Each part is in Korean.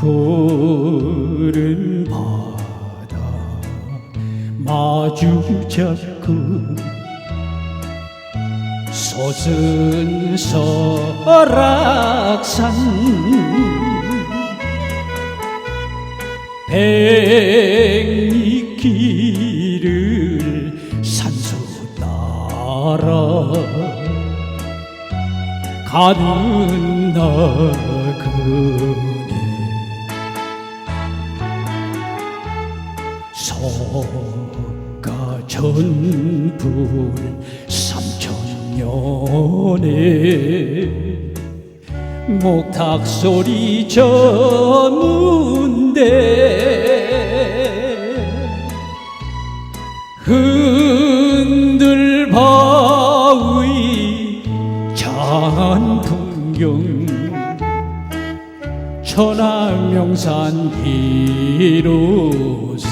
푸른 바다 마주 잡고 솟은 설악산 백리길을 산소 따라 가는 나그 서가 전불 삼천년에 목탁 소리 저문대 흔들 바위 장한 풍경 천하명산 기로세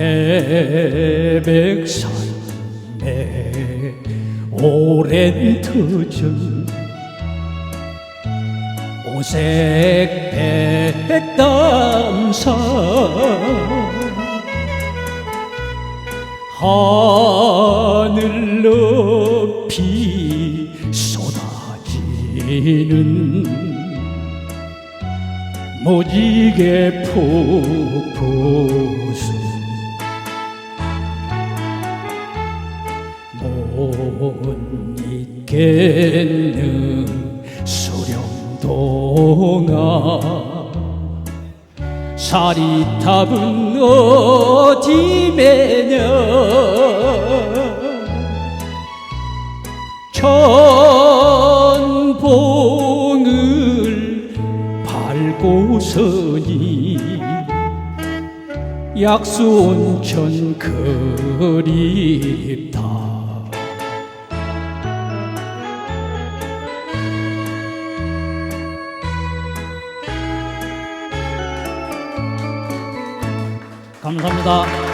태백산에 오랜 터전 오색 백담산 하늘 높이 쏟아지는 무지개 폭포수 잊겠는 수령동아 사리탑은 어디 매냐 천봉을 밟고서니 약수온천 그립 감사합니다.